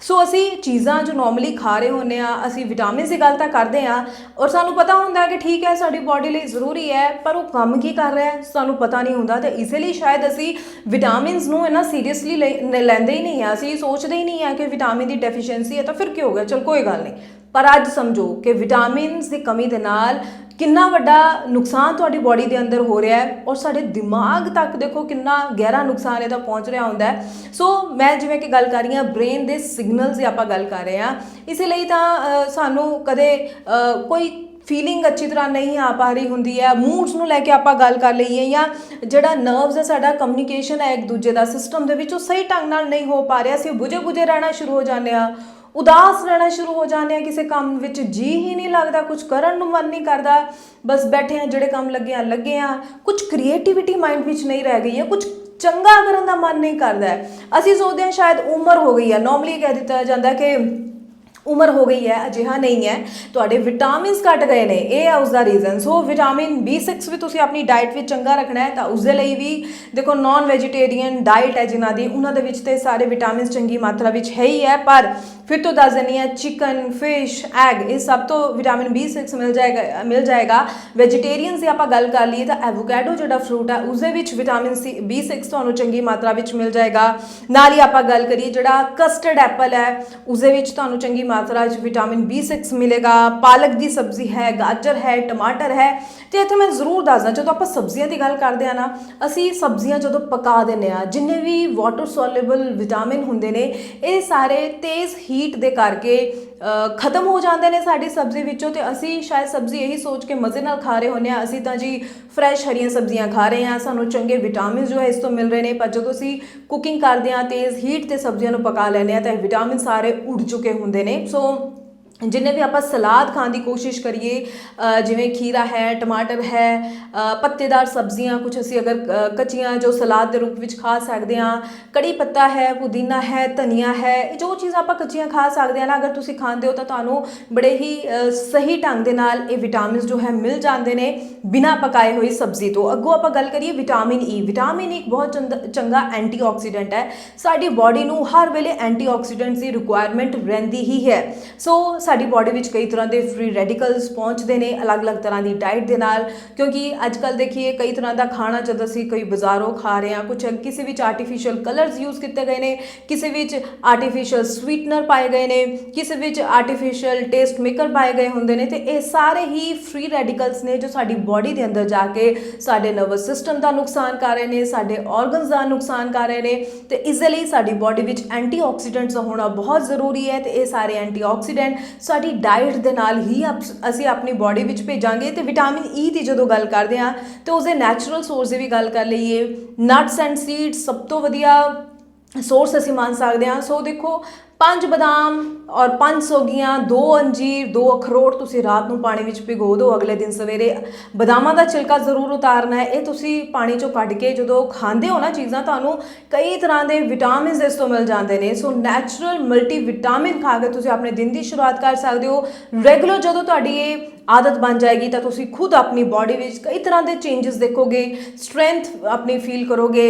ਸੋ ਅਸੀਂ ਚੀਜ਼ਾਂ ਜੋ ਨਾਰਮਲੀ ਖਾ ਰਹੇ ਹੁੰਨੇ ਆ ਅਸੀਂ ਵਿਟਾਮਿਨਸ ਦੀ ਗੱਲ ਤਾਂ ਕਰਦੇ ਆ ਔਰ ਸਾਨੂੰ ਪਤਾ ਹੁੰਦਾ ਕਿ ਠੀਕ ਹੈ, ਸਾਡੀ ਬਾਡੀ ਲਈ ਜ਼ਰੂਰੀ ਹੈ, ਪਰ ਉਹ ਕੰਮ ਕੀ ਕਰ ਰਿਹਾ ਹੈ, ਸਾਨੂੰ ਪਤਾ ਨਹੀਂ ਹੁੰਦਾ ਤੇ ਇਸੇ ਲਈ ਸ਼ਾਇਦ ਅਸੀਂ ਵਿਟਾਮਿਨਸ ਨੂੰ ਇਹਨਾਂ ਸੀਰੀਅਸਲੀ ਲੈਂਦੇ ਹੀ ਨਹੀਂ ਆ ਅਸੀਂ ਸੋਚਦੇ ਹੀ ਨਹੀਂ ਆ ਕਿ ਵਿਟਾਮਿਨ ਦੀ ਡੈਫੀਸ਼ੀਐਂਸੀ ਹੈ ਤਾਂ ਫਿਰ ਕੀ ਹੋ ਗਿਆ? ਚਲ ਕੋਈ ਗੱਲ ਨਹੀਂ। ਪਰ ਅੱਜ ਸਮਝੋ ਕਿ ਵਿਟਾਮਿਨਸ ਦੀ ਕਮੀ ਦੇ ਨਾਲ ਕਿੰਨਾ ਵੱਡਾ ਨੁਕਸਾਨ ਤੁਹਾਡੀ ਬਾਡੀ ਦੇ ਅੰਦਰ ਹੋ ਰਿਹਾ ਹੈ ਔਰ ਸਾਡੇ ਦਿਮਾਗ ਤੱਕ ਦੇਖੋ ਕਿੰਨਾ ਗਹਿਰਾ ਨੁਕਸਾਨ ਇਹਦਾ ਪਹੁੰਚ ਰਿਹਾ ਹੁੰਦਾ ਹੈ। ਸੋ ਮੈਂ ਜਿਵੇਂ ਕਿ ਗੱਲ ਕਰ ਰਹੀ ਹਾਂ ਬ੍ਰੇਨ ਦੇ ਸਿਗਨਲਸ ਦੀ ਆਪਾਂ ਗੱਲ ਕਰ ਰਹੇ ਹਾਂ। ਇਸੇ ਲਈ ਤਾਂ ਸਾਨੂੰ ਕਦੇ ਕੋਈ ਫੀਲਿੰਗ ਅੱਛੀ ਤਰ੍ਹਾਂ ਨਹੀਂ ਆ ਪਾ ਰਹੀ ਹੁੰਦੀ ਹੈ। ਮੂਡਸ ਨੂੰ ਲੈ ਕੇ ਆਪਾਂ ਗੱਲ ਕਰ ਲਈਏ ਜਾਂ ਜਿਹੜਾ ਨਰਵਸ ਹੈ, ਸਾਡਾ ਕਮਿਊਨੀਕੇਸ਼ਨ ਹੈ ਇੱਕ ਦੂਜੇ ਦਾ ਸਿਸਟਮ ਦੇ ਵਿੱਚ ਉਹ ਸਹੀ ਢੰਗ ਨਾਲ ਨਹੀਂ ਹੋ ਪਾ ਰਿਹਾ। ਅਸੀਂ ਬੁਝੇ ਬੁਝੇ ਰਹਿਣਾ ਸ਼ੁਰੂ ਹੋ ਜਾਂਦੇ ਆ ਉਦਾਸ ਰਹਿਣਾ ਸ਼ੁਰੂ ਹੋ ਜਾਂਦੇ ਆ, ਕਿਸੇ ਕੰਮ ਵਿੱਚ ਜੀ ਹੀ ਨਹੀਂ ਲੱਗਦਾ ਕੁਝ ਕਰਨ ਨੂੰ ਮਨ ਨਹੀਂ ਕਰਦਾ। ਬਸ ਬੈਠੇ ਆ, ਜਿਹੜੇ ਕੰਮ ਲੱਗੇ ਆ ਲੱਗੇ ਆ। ਕੁਝ ਕ੍ਰੀਏਟੀਵਿਟੀ ਮਾਈਂਡ ਵਿੱਚ ਨਹੀਂ ਰਹਿ ਗਈ ਹੈ ਕੁਝ ਚੰਗਾ ਕਰਨ ਦਾ ਮਨ ਨਹੀਂ ਕਰਦਾ। ਅਸੀਂ ਸੋਚਦੇ ਹਾਂ ਸ਼ਾਇਦ ਉਮਰ ਹੋ ਗਈ ਆ। ਨਾਰਮਲੀ ਕਹਿ ਦਿੱਤਾ ਜਾਂਦਾ ਕਿ ਉਮਰ ਹੋ ਗਈ ਹੈ, ਅਜਿਹਾ ਨਹੀਂ ਹੈ। ਤੁਹਾਡੇ ਵਿਟਾਮਿਨਸ ਘਟ ਗਏ ਨੇ, ਇਹ ਹੈ ਉਸ ਦਾ ਰੀਜ਼ਨ ਸੋ ਵਿਟਾਮਿਨ B6 ਵੀ ਤੁਸੀਂ ਆਪਣੀ ਡਾਈਟ ਵਿੱਚ ਚੰਗਾ ਰੱਖਣਾ ਹੈ, ਤਾਂ ਉਸ ਦੇ ਲਈ ਵੀ ਦੇਖੋ ਨਾਨ ਵੈਜੀਟੇਰੀਅਨ ਡਾਈਟ ਹੈ ਜਿਨ੍ਹਾਂ ਦੀ, ਉਹਨਾਂ ਦੇ ਵਿੱਚ ਤੇ ਸਾਰੇ ਵਿਟਾਮਿਨਸ ਚੰਗੀ ਮਾਤਰਾ ਵਿੱਚ ਹੈ ਹੀ ਹੈ, ਪਰ ਫਿਰ ਤੋਂ ਦੱਸ ਦਿੰਦੀ ਹਾਂ ਚਿਕਨ ਫਿਸ਼ ਐਗ ਇਹ ਸਭ ਤੋਂ ਵਿਟਾਮਿਨ B6 ਮਿਲ ਜਾਏਗਾ ਮਿਲ ਜਾਏਗਾ। ਵੈਜੀਟੇਰੀਅਨਸ ਦੀ ਆਪਾਂ ਗੱਲ ਕਰ ਲਈਏ, ਤਾਂ ਐਵੋਕੈਡੋ ਜਿਹੜਾ ਫਰੂਟ ਹੈ ਉਸ ਦੇ ਵਿੱਚ ਵਿਟਾਮਿਨ ਸੀ B6 ਤੁਹਾਨੂੰ ਚੰਗੀ ਮਾਤਰਾ ਵਿੱਚ ਮਿਲ ਜਾਏਗਾ। ਨਾਲ ਹੀ ਆਪਾਂ ਗੱਲ ਕਰੀਏ, ਜਿਹੜਾ ਕਸਟਰਡ ਐਪਲ ਹੈ ਉਸ ਦੇ ਵਿੱਚ ਤੁਹਾਨੂੰ ਚੰਗੀ ਮਾਤਰਾ 'ਚ ਵਿਟਾਮਿਨ B6 ਮਿਲੇਗਾ, ਪਾਲਕ ਦੀ ਸਬਜ਼ੀ ਹੈ, ਗਾਜਰ ਹੈ, ਟਮਾਟਰ ਹੈ। ਤੇ ਇੱਥੇ ਮੈਂ ਜ਼ਰੂਰ ਦੱਸਦਾ, ਜਦੋਂ ਆਪਾਂ ਸਬਜ਼ੀਆਂ ਦੀ ਗੱਲ ਕਰਦੇ ਆ ਨਾ, ਅਸੀਂ ਸਬਜ਼ੀਆਂ ਜਦੋਂ ਪਕਾ ਦਿੰਦੇ ਆ, ਜਿੰਨੇ ਵੀ ਵਾਟਰ ਸੋਲੇਬਲ ਵਿਟਾਮਿਨ ਹੁੰਦੇ ਨੇ, ਇਹ ਸਾਰੇ ਤੇਜ਼ ਹੀਟ ਦੇ ਕਰਕੇ ਖਤਮ ਹੋ ਜਾਂਦੇ ਨੇ ਸਾਡੀ ਸਬਜ਼ੀ ਵਿੱਚੋਂ ਤੇ ਅਸੀਂ ਸ਼ਾਇਦ ਸਬਜ਼ੀ ਇਹੀ ਸੋਚ ਕੇ ਮਜ਼ੇ ਨਾਲ ਖਾ ਰਹੇ ਹੁੰਦੇ ਆ ਅਸੀਂ ਤਾਂ ਜੀ ਫਰੈਸ਼ ਹਰੀਆਂ ਸਬਜ਼ੀਆਂ ਖਾ ਰਹੇ ਹਾਂ, ਸਾਨੂੰ ਚੰਗੇ ਵਿਟਾਮਿਨ ਜੋ ਹੈ ਇਸ ਤੋਂ ਮਿਲ ਰਹੇ ਨੇ, ਪਰ ਜਦੋਂ ਅਸੀਂ ਕੁਕਿੰਗ ਕਰਦੇ ਹਾਂ, ਤੇਜ਼ ਹੀਟ ਤੇ ਸਬਜ਼ੀਆਂ ਨੂੰ ਪਕਾ ਲੈਂਦੇ ਹਾਂ, ਤਾਂ ਇਹ ਵਿਟਾਮਿਨ ਸਾਰੇ ਉੱਡ ਚੁੱਕੇ ਹੁੰਦੇ ਨੇ। ਸੋ ਜਿੰਨੇ ਵੀ ਆਪਾਂ ਸਲਾਦ ਖਾਣ ਦੀ ਕੋਸ਼ਿਸ਼ ਕਰੀਏ ਜਿਵੇਂ ਖੀਰਾ ਹੈ, ਟਮਾਟਰ ਹੈ ਪੱਤੇਦਾਰ ਸਬਜ਼ੀਆਂ ਕੁਝ ਅਸੀਂ ਅਗਰ ਕੱਚੀਆਂ ਜੋ ਸਲਾਦ ਦੇ ਰੂਪ ਵਿੱਚ ਖਾ ਸਕਦੇ ਹਾਂ, ਕੜੀ ਪੱਤਾ ਹੈ, ਪੁਦੀਨਾ ਹੈ, ਧਨੀਆ ਹੈ, ਇਹ ਜੋ ਚੀਜ਼ ਆਪਾਂ ਕੱਚੀਆਂ ਖਾ ਸਕਦੇ ਹਾਂ ਨਾ, ਅਗਰ ਤੁਸੀਂ ਖਾਂਦੇ ਹੋ ਤਾਂ ਤੁਹਾਨੂੰ ਬੜੇ ਹੀ ਸਹੀ ਢੰਗ ਦੇ ਨਾਲ ਇਹ ਵਿਟਾਮਿਨਸ ਜੋ ਹੈ ਮਿਲ ਜਾਂਦੇ ਨੇ ਬਿਨਾਂ ਪਕਾਏ ਹੋਈ ਸਬਜ਼ੀ ਤੋਂ। ਅੱਗੋਂ ਆਪਾਂ ਗੱਲ ਕਰੀਏ ਵਿਟਾਮਿਨ ਈ ਵਿਟਾਮਿਨ ਈ ਇੱਕ ਬਹੁਤ ਚੰਦ- ਚੰਗਾ ਐਂਟੀਆਕਸੀਡੈਂਟ ਹੈ। ਸਾਡੀ ਬਾਡੀ ਨੂੰ ਹਰ ਵੇਲੇ ਐਂਟੀਆਕਸੀਡੈਂਟਸ ਦੀ ਰਿਕੁਆਇਰਮੈਂਟ ਰਹਿੰਦੀ ਹੀ ਹੈ। ਸੋ ਸਾਡੀ ਬਾਡੀ ਵਿੱਚ ਕਈ ਤਰ੍ਹਾਂ ਦੇ ਫ੍ਰੀ ਰੈਡੀਕਲਸ ਪਹੁੰਚਦੇ ਨੇ, ਅਲੱਗ-ਅਲੱਗ ਤਰ੍ਹਾਂ ਦੀ ਡਾਈਟ ਦੇ ਨਾਲ। ਕਿਉਂਕਿ ਅੱਜ ਕੱਲ ਦੇਖੀਏ, ਕਈ ਤਰ੍ਹਾਂ ਦਾ ਖਾਣਾ ਜਦ ਅਸੀਂ ਕੋਈ ਬਾਜ਼ਾਰੋਂ ਖਾ ਰਹੇ ਹਾਂ ਕੁਝ ਕਿਸੇ ਵਿੱਚ ਆਰਟੀਫੀਸ਼ੀਅਲ ਕਲਰਸ ਯੂਜ਼ ਕੀਤੇ ਗਏ ਨੇ, ਕਿਸੇ ਵਿੱਚ ਆਰਟੀਫੀਸ਼ੀਅਲ ਸਵੀਟਨਰ ਪਾਏ ਗਏ ਨੇ, ਕਿਸੇ ਵਿੱਚ ਆਰਟੀਫੀਸ਼ੀਅਲ ਟੇਸਟ ਮੇਕਰ ਪਾਏ ਗਏ ਹੁੰਦੇ ਨੇ, ਤੇ ਇਹ ਸਾਰੇ ਹੀ ਫ੍ਰੀ ਰੈਡੀਕਲਸ ਨੇ ਜੋ ਸਾਡੀ ਬਾਡੀ ਦੇ ਅੰਦਰ ਜਾ ਕੇ ਸਾਡੇ ਨਰਵਸ ਸਿਸਟਮ ਦਾ ਨੁਕਸਾਨ ਕਰ ਰਹੇ ਨੇ, ਸਾਡੇ ਆਰਗਨਸ ਦਾ ਨੁਕਸਾਨ ਕਰ ਰਹੇ ਨੇ, ਤੇ ਇਸ ਦੇ ਲਈ ਸਾਡੀ ਬਾਡੀ ਵਿੱਚ ਐਂਟੀਆਕਸੀਡੈਂਟਸ ਦਾ ਹੋਣਾ ਬਹੁਤ ਜ਼ਰੂਰੀ ਹੈ, ਤੇ ਇਹ ਸਾਰੇ ਐਂਟੀਆਕਸੀਡੈਂਟ ਸਾਡੀ ਡਾਈਟ ਦੇ ਨਾਲ ਹੀ ਅਪ- ਅਸੀਂ ਆਪਣੀ ਬਾਡੀ ਵਿੱਚ ਭੇਜਾਂਗੇ ਤੇ ਵਿਟਾਮਿਨ ਈ e ਦੀ ਜਦੋਂ ਗੱਲ ਕਰਦੇ ਹਾਂ, ਤੇ ਉਸਦੇ ਨੈਚੁਰਲ ਸੋਰਸ ਦੀ ਵੀ ਗੱਲ ਕਰ ਲਈਏ। ਨਟਸ ਐਂਡ ਸੀਡਸ ਸਭ ਤੋਂ ਵਧੀਆ ਸੋਰਸ ਅਸੀਂ ਮੰਨ ਸਕਦੇ ਹਾਂ। ਸੋ ਦੇਖੋ ਪੰਜ ਬਦਾਮ ਔਰ ਪੰਜ ਸੋਗੀਆਂ, ਦੋ ਅੰਜੀਰ, ਦੋ ਅਖਰੋਟ ਤੁਸੀਂ ਰਾਤ ਨੂੰ ਪਾਣੀ ਵਿੱਚ ਭਿਗੋ ਦਿਓ, ਅਗਲੇ ਦਿਨ ਸਵੇਰੇ ਬਦਾਮਾਂ ਦਾ ਛਿਲਕਾ ਜ਼ਰੂਰ ਉਤਾਰਨਾ ਹੈ। ਇਹ ਤੁਸੀਂ ਪਾਣੀ ਚੋਂ ਕੱਢ ਕੇ ਜਦੋਂ ਖਾਂਦੇ ਹੋ ਨਾ ਚੀਜ਼ਾਂ, ਤੁਹਾਨੂੰ ਕਈ ਤਰ੍ਹਾਂ ਦੇ ਵਿਟਾਮਿਨਸ ਇਸ ਤੋਂ ਮਿਲ ਜਾਂਦੇ ਨੇ। ਸੋ ਨੈਚੁਰਲ ਮਲਟੀ ਵਿਟਾਮਿਨ ਖਾ ਕੇ ਤੁਸੀਂ ਆਪਣੇ ਦਿਨ ਦੀ ਸ਼ੁਰੂਆਤ ਕਰ ਸਕਦੇ ਹੋ। ਰੈਗੂਲਰ ਜਦੋਂ ਤੁਹਾਡੀ ਇਹ ਆਦਤ ਬਣ ਜਾਏਗੀ ਤਾਂ ਤੁਸੀਂ ਖੁਦ ਆਪਣੀ ਬਾਡੀ ਵਿੱਚ ਕਈ ਤਰ੍ਹਾਂ ਦੇ ਚੇਂਜਸ ਦੇਖੋਗੇ ਸਟਰੈਂਥ ਆਪਣੀ ਫੀਲ ਕਰੋਗੇ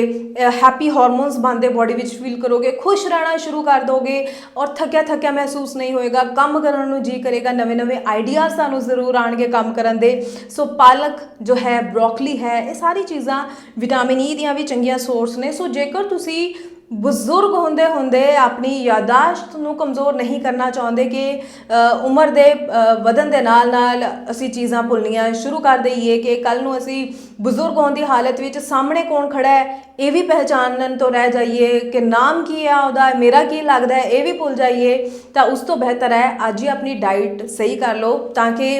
ਹੈਪੀ ਹਾਰਮੋਨਸ ਬਣਦੇ ਬਾਡੀ ਵਿੱਚ ਫੀਲ ਕਰੋਗੇ, ਖੁਸ਼ ਰਹਿਣਾ ਸ਼ੁਰੂ ਕਰ ਦੋਗੇ ਔਰ ਥੱਕਿਆ ਥੱਕਿਆ ਮਹਿਸੂਸ ਨਹੀਂ ਹੋਏਗਾ, ਕੰਮ ਕਰਨ ਨੂੰ ਜੀ ਕਰੇਗਾ, ਨਵੇਂ ਨਵੇਂ ਆਈਡੀਆਜ਼ ਤੁਹਾਨੂੰ ਜ਼ਰੂਰ ਆਣਗੇ ਕੰਮ ਕਰਨ ਦੇ। ਸੋ ਪਾਲਕ ਜੋ ਹੈ ਬ੍ਰੋਕਲੀ ਹੈ, ਇਹ ਸਾਰੀ ਚੀਜ਼ਾਂ ਵਿਟਾਮਿਨ ਈ e ਦੀਆਂ ਵੀ ਚੰਗੀਆਂ ਸੋਰਸ ਨੇ। ਸੋ ਜੇਕਰ ਤੁਸੀਂ ਬਜ਼ੁਰਗ ਹੁੰਦੇ ਹੁੰਦੇ ਆਪਣੀ ਯਾਦਾਸ਼ਤ ਨੂੰ ਕਮਜ਼ੋਰ ਨਹੀਂ ਕਰਨਾ ਚਾਹੁੰਦੇ ਕਿ ਉਮਰ ਦੇ ਅ, ਵਧਣ ਦੇ ਨਾਲ ਨਾਲ ਅਸੀਂ ਚੀਜ਼ਾਂ ਭੁੱਲਣੀਆਂ ਸ਼ੁਰੂ ਕਰ ਦਈਏ ਕਿ ਕੱਲ ਨੂੰ ਅਸੀਂ ਬਜ਼ੁਰਗ ਹੋਣ ਦੀ ਹਾਲਤ ਵਿੱਚ ਸਾਹਮਣੇ ਕੌਣ ਖੜਾ ਹੈ ਇਹ ਵੀ ਪਹਿਚਾਨਣ ਤੋਂ ਰਹਿ ਜਾਈਏ ਕਿ ਨਾਮ ਕੀ ਹੈ ਉਹਦਾ ਮੇਰਾ ਕੀ ਲੱਗਦਾ ਹੈ ਇਹ ਵੀ ਭੁੱਲ ਜਾਈਏ ਤਾਂ ਉਸ ਤੋਂ ਬਿਹਤਰ ਹੈ ਅੱਜ ਹੀ ਆਪਣੀ ਡਾਈਟ ਸਹੀ ਕਰ ਲਓ ਤਾਂ ਕਿ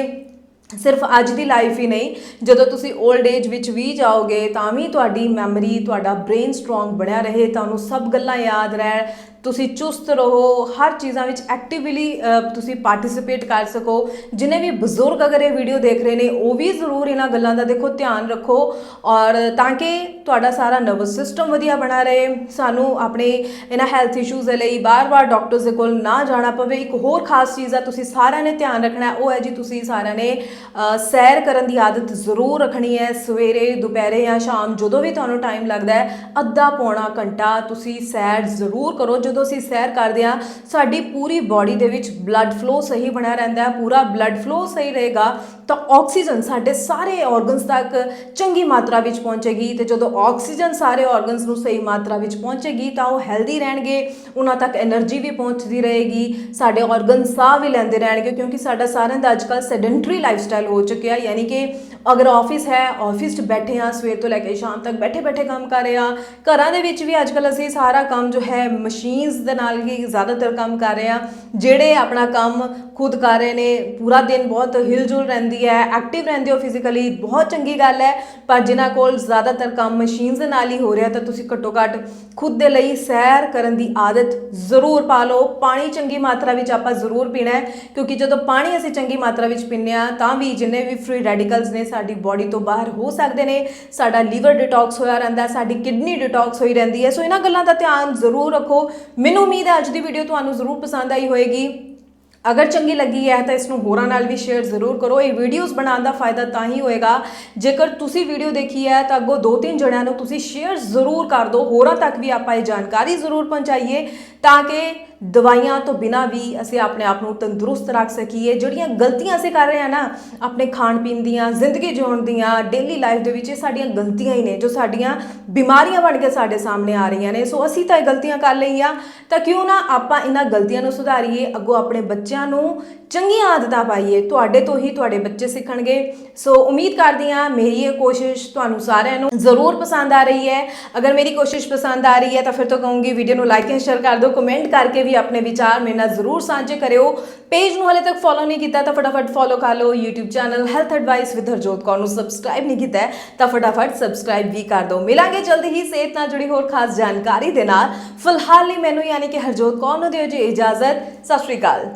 ਸਿਰਫ ਅੱਜ ਦੀ ਲਾਈਫ ਹੀ ਨਹੀਂ, ਜਦੋਂ ਤੁਸੀਂ 올ਡ ਏਜ ਵਿੱਚ ਵੀ ਜਾਓਗੇ ਤਾਂ ਵੀ ਤੁਹਾਡੀ ਮੈਮਰੀ ਤੁਹਾਡਾ ਬ੍ਰੇਨ ਸਟਰੋਂਗ ਬਣਿਆ ਰਹੇ ਤੁਹਾਨੂੰ ਸਭ ਗੱਲਾਂ ਯਾਦ ਰਹਿਣ ਤੁਸੀਂ ਚੁਸਤ ਰਹੋ, ਹਰ ਚੀਜ਼ਾਂ ਵਿੱਚ ਐਕਟਿਵਲੀ ਤੁਸੀਂ ਪਾਰਟਿਸਿਪੇਟ ਕਰ ਸਕੋ। ਜਿਨੇ ਵੀ ਬਜ਼ੁਰਗ ਅਗਰ ਇਹ ਵੀਡੀਓ ਦੇਖ ਰਹੇ ਨੇ, ਉਹ ਵੀ ਜ਼ਰੂਰ ਇਹਨਾਂ ਗੱਲਾਂ ਦਾ ਦੇਖੋ ਧਿਆਨ ਰੱਖੋ। ਔਰ ਤਾਂ ਕਿ ਤੁਹਾਡਾ ਸਾਰਾ ਨਰਵਸ ਸਿਸਟਮ ਵਧੀਆ ਬਣਾ ਰਹੇ। ਸਾਨੂੰ ਆਪਣੇ ਇਹਨਾਂ ਹੈਲਥ ਇਸ਼ੂਜ਼ ਦੇ ਲਈ ਬਾਰ-ਬਾਰ ਡਾਕਟਰਸ ਦੇ ਕੋਲ ਨਾ ਜਾਣਾ ਪਵੇ। ਇੱਕ ਹੋਰ ਖਾਸ ਚੀਜ਼ ਆ, ਤੁਸੀਂ ਸਾਰਿਆਂ ਨੇ ਧਿਆਨ ਰੱਖਣਾ, ਉਹ ਹੈ ਜੀ ਤੁਸੀਂ ਸਾਰਿਆਂ ਨੇ ਸੈਰ ਕਰਨ ਦੀ ਆਦਤ ਜ਼ਰੂਰ ਰੱਖਣੀ ਹੈ। ਸਵੇਰੇ, ਦੁਪਹਿਰੇ ਜਾਂ ਸ਼ਾਮ ਜਦੋਂ ਵੀ ਤੁਹਾਨੂੰ ਟਾਈਮ ਲੱਗਦਾ ਹੈ, ਅੱਧਾ ਪੌਣਾ ਘੰਟਾ ਤੁਸੀਂ ਸੈਰ ਜ਼ਰੂਰ ਕਰੋ। ਜਦੋਂ ਅਸੀਂ ਸੈਰ ਕਰਦੇ ਹਾਂ, ਸਾਡੀ ਪੂਰੀ ਬਾਡੀ ਦੇ ਵਿੱਚ ਬਲੱਡ ਫਲੋ ਸਹੀ ਬਣਿਆ ਰਹਿੰਦਾ ਹੈ, ਪੂਰਾ ਬਲੱਡ ਫਲੋ ਸਹੀ ਰਹੇਗਾ। ਤਾਂ ਆਕਸੀਜਨ ਸਾਡੇ ਸਾਰੇ ਆਰਗਨਸ ਤੱਕ ਚੰਗੀ ਮਾਤਰਾ ਵਿੱਚ ਪਹੁੰਚੇਗੀ ਤੇ ਜਦੋਂ ਆਕਸੀਜਨ ਸਾਰੇ ਆਰਗਨਸ ਨੂੰ ਸਹੀ ਮਾਤਰਾ ਵਿੱਚ ਪਹੁੰਚੇਗੀ ਤਾਂ ਉਹ ਹੈਲਦੀ ਰਹਿਣਗੇ, ਉਹਨਾਂ ਤੱਕ એનર્ਜੀ ਵੀ ਪਹੁੰਚਦੀ ਰਹੇਗੀ, ਸਾਡੇ ਆਰਗਨ ਸਾਹ ਵੀ ਲੈਂਦੇ ਰਹਿਣਗੇ ਕਿਉਂਕਿ ਸਾਡਾ ਸਾਰਿਆਂ ਦਾ ਅੱਜਕੱਲ ਸੈਡੈਂਟਰੀ ਲਾਈਫਸਟਾਈਲ ਹੋ ਚੁੱਕਿਆ, ਯਾਨੀ ਕਿ ਅਗਰ ਆਫਿਸ ਹੈ ਆਫਿਸ 'ਚ ਬੈਠੇ ਆ ਸਵੇਰ ਤੋਂ ਲੈ ਕੇ ਸ਼ਾਮ ਤੱਕ ਬੈਠੇ ਬੈਠੇ ਕੰਮ ਕਰ ਰਹੇ ਆ ਘਰਾਂ ਦੇ ਵਿੱਚ ਵੀ ਅੱਜਕੱਲ ਅਸੀਂ ਸਾਰਾ ਕੰਮ ਜੋ ਹੈ ਮਸ਼ੀਨਸ ਦੇ ਨਾਲ ਹੀ ਜ਼ਿਆਦਾਤਰ ਕੰਮ ਕਰ ਰਹੇ ਆ ਜਿਹੜੇ ਆਪਣਾ ਕੰਮ ਖੁਦ ਕਰ ਰਹੇ ਨੇ, ਪੂਰਾ ਦਿਨ ਬਹੁਤ ਹਿਲਜੁਲ ਰਹਿੰਦੀ ਹੈ ਐਕਟਿਵ ਰਹਿੰਦੇ ਹੋ ਫਿਜ਼ੀਕਲੀ ਬਹੁਤ ਚੰਗੀ ਗੱਲ ਹੈ, ਪਰ ਜਿਨ੍ਹਾਂ ਕੋਲ ਜ਼ਿਆਦਾਤਰ ਕੰਮ ਮਸ਼ੀਨਸ ਦੇ ਨਾਲ ਹੀ ਹੋ ਰਿਹਾ ਤਾਂ ਤੁਸੀਂ ਘੱਟੋ ਘੱਟ ਖੁਦ ਦੇ ਲਈ ਸੈਰ ਕਰਨ ਦੀ ਆਦਤ ਜ਼ਰੂਰ ਪਾ ਲਓ। ਪਾਣੀ ਚੰਗੀ ਮਾਤਰਾ ਵਿੱਚ ਆਪਾਂ ਜ਼ਰੂਰ ਪੀਣਾ ਹੈ, ਕਿਉਂਕਿ ਜਦੋਂ ਪਾਣੀ ਅਸੀਂ ਚੰਗੀ ਮਾਤਰਾ ਵਿੱਚ ਪੀਂਦੇ ਹਾਂ, ਤਾਂ ਵੀ ਜਿੰਨੇ ਵੀ ਫ੍ਰੀ ਰੈਡੀਕਲਸ ਨੇ ਸਾਡੀ ਬਾਡੀ ਤੋਂ ਬਾਹਰ ਹੋ ਸਕਦੇ ਨੇ, ਸਾਡਾ ਲੀਵਰ ਡਿਟੌਕਸ ਹੋਇਆ ਰਹਿੰਦਾ ਸਾਡੀ ਕਿਡਨੀ ਡਿਟੌਕਸ ਹੋਈ ਰਹਿੰਦੀ ਹੈ। ਸੋ ਇਹਨਾਂ ਗੱਲਾਂ ਦਾ ਧਿਆਨ ਜ਼ਰੂਰ ਰੱਖੋ। ਮੈਨੂੰ ਉਮੀਦ ਹੈ ਅੱਜ ਦੀ ਵੀਡੀਓ ਤੁਹਾਨੂੰ ਜ਼ਰੂਰ ਪਸੰਦ ਆਈ ਹੋਏਗੀ ਅਗਰ ਚੰਗੀ ਲੱਗੀ ਹੈ ਤਾਂ ਇਸ ਨੂੰ ਹੋਰਾਂ ਨਾਲ ਵੀ ਸ਼ੇਅਰ ਜ਼ਰੂਰ ਕਰੋ। ਇਹ ਵੀਡੀਓਜ਼ ਬਣਾਉਣ ਦਾ ਫਾਇਦਾ ਤਾਂ ਹੀ ਹੋਏਗਾ। ਜੇਕਰ ਤੁਸੀਂ ਵੀਡੀਓ ਦੇਖੀ ਹੈ ਤਾਂ ਅੱਗੋਂ ਦੋ ਤਿੰਨ ਜਣਿਆਂ ਨੂੰ ਤੁਸੀਂ ਸ਼ੇਅਰ ਜ਼ਰੂਰ ਕਰ ਦਿਓ। ਹੋਰਾਂ ਤੱਕ ਵੀ ਆਪਾਂ ਇਹ ਜਾਣਕਾਰੀ ਜ਼ਰੂਰ ਪਹੁੰਚਾਈਏ ਤਾਂ ਕਿ ਦਵਾਈਆਂ ਤੋਂ ਬਿਨਾ ਵੀ ਅਸੀਂ ਆਪਣੇ ਆਪ ਨੂੰ ਤੰਦਰੁਸਤ ਰੱਖ ਸਕੀਏ। ਜਿਹੜੀਆਂ ਗਲਤੀਆਂ ਅਸੀਂ ਕਰ ਰਹੇ ਹਾਂ ਨਾ, ਆਪਣੇ ਖਾਣ ਪੀਣ ਦੀਆਂ, ਜ਼ਿੰਦਗੀ ਜਿਉਣ ਦੀਆਂ ਡੇਲੀ ਲਾਈਫ ਦੇ ਵਿੱਚ ਇਹ ਸਾਡੀਆਂ ਗਲਤੀਆਂ ਹੀ ਨੇ, ਜੋ ਸਾਡੀਆਂ ਬਿਮਾਰੀਆਂ ਬਣ ਕੇ ਸਾਡੇ ਸਾਹਮਣੇ ਆ ਰਹੀਆਂ ਨੇ। ਸੋ ਅਸੀਂ ਤਾਂ ਇਹ ਗਲਤੀਆਂ ਕਰ ਲਈਆਂ। ਤਾਂ ਕਿਉਂ ਨਾ ਆਪਾਂ ਇਹਨਾਂ ਗਲਤੀਆਂ ਨੂੰ ਸੁਧਾਰੀਏ, ਅੱਗੋਂ ਆਪਣੇ ਬੱਚਿਆਂ ਨੂੰ ਚੰਗੀਆਂ ਆਦਤਾਂ ਪਾਈਏ। ਤੁਹਾਡੇ ਤੋਂ ਹੀ ਤੁਹਾਡੇ ਬੱਚੇ ਸਿੱਖਣਗੇ। ਸੋ ਉਮੀਦ ਕਰਦੀ ਹਾਂ ਮੇਰੀ ਇਹ ਕੋਸ਼ਿਸ਼ ਤੁਹਾਨੂੰ ਸਾਰਿਆਂ ਨੂੰ ਜ਼ਰੂਰ ਪਸੰਦ ਆ ਰਹੀ ਹੈ। ਅਗਰ ਮੇਰੀ ਕੋਸ਼ਿਸ਼ ਪਸੰਦ ਆ ਰਹੀ ਹੈ ਤਾਂ ਫਿਰ ਤੋਂ ਕਹੂੰਗੀ ਵੀਡੀਓ ਨੂੰ ਲਾਈਕ ਐਂਡ ਸ਼ੇਅਰ ਕਰ ਦਿਓ ਕਮੈਂਟ ਕਰਕੇ ਵੀ ਆਪਣੇ ਵਿਚਾਰ ਮੇਰੇ ਨਾਲ ਜ਼ਰੂਰ ਸਾਂਝੇ ਕਰਿਓ। ਪੇਜ ਨੂੰ ਹਲੇ ਤੱਕ ਫੋਲੋ ਨਹੀਂ ਕੀਤਾ ਤਾਂ ਫਟਾਫਟ ਫੋਲੋ ਕਰ ਲਓ। YouTube channel health advice with Harjot Kaur ਨੂੰ ਸਬਸਕ੍ਰਾਈਬ ਨਹੀਂ ਕੀਤਾ ਤਾਂ ਫਟਾਫਟ ਸਬਸਕ੍ਰਾਈਬ ਵੀ ਕਰ ਦਿਓ। ਮਿਲਾਂਗੇ ਜਲਦੀ ਹੀ ਸਿਹਤ ਨਾਲ ਜੁੜੀ ਹੋਰ ਖਾਸ ਜਾਣਕਾਰੀ ਦੇ ਨਾਲ। ਫਿਲਹਾਲ ਲਈ ਮੈਨੂੰ ਯਾਨੀ ਕਿ ਹਰਜੋਤ ਕੌਰ ਨੂੰ ਦਿਓ ਜੀ ਇਜਾਜ਼ਤ। ਸਤਿ ਸ਼੍ਰੀ ਅਕਾਲ।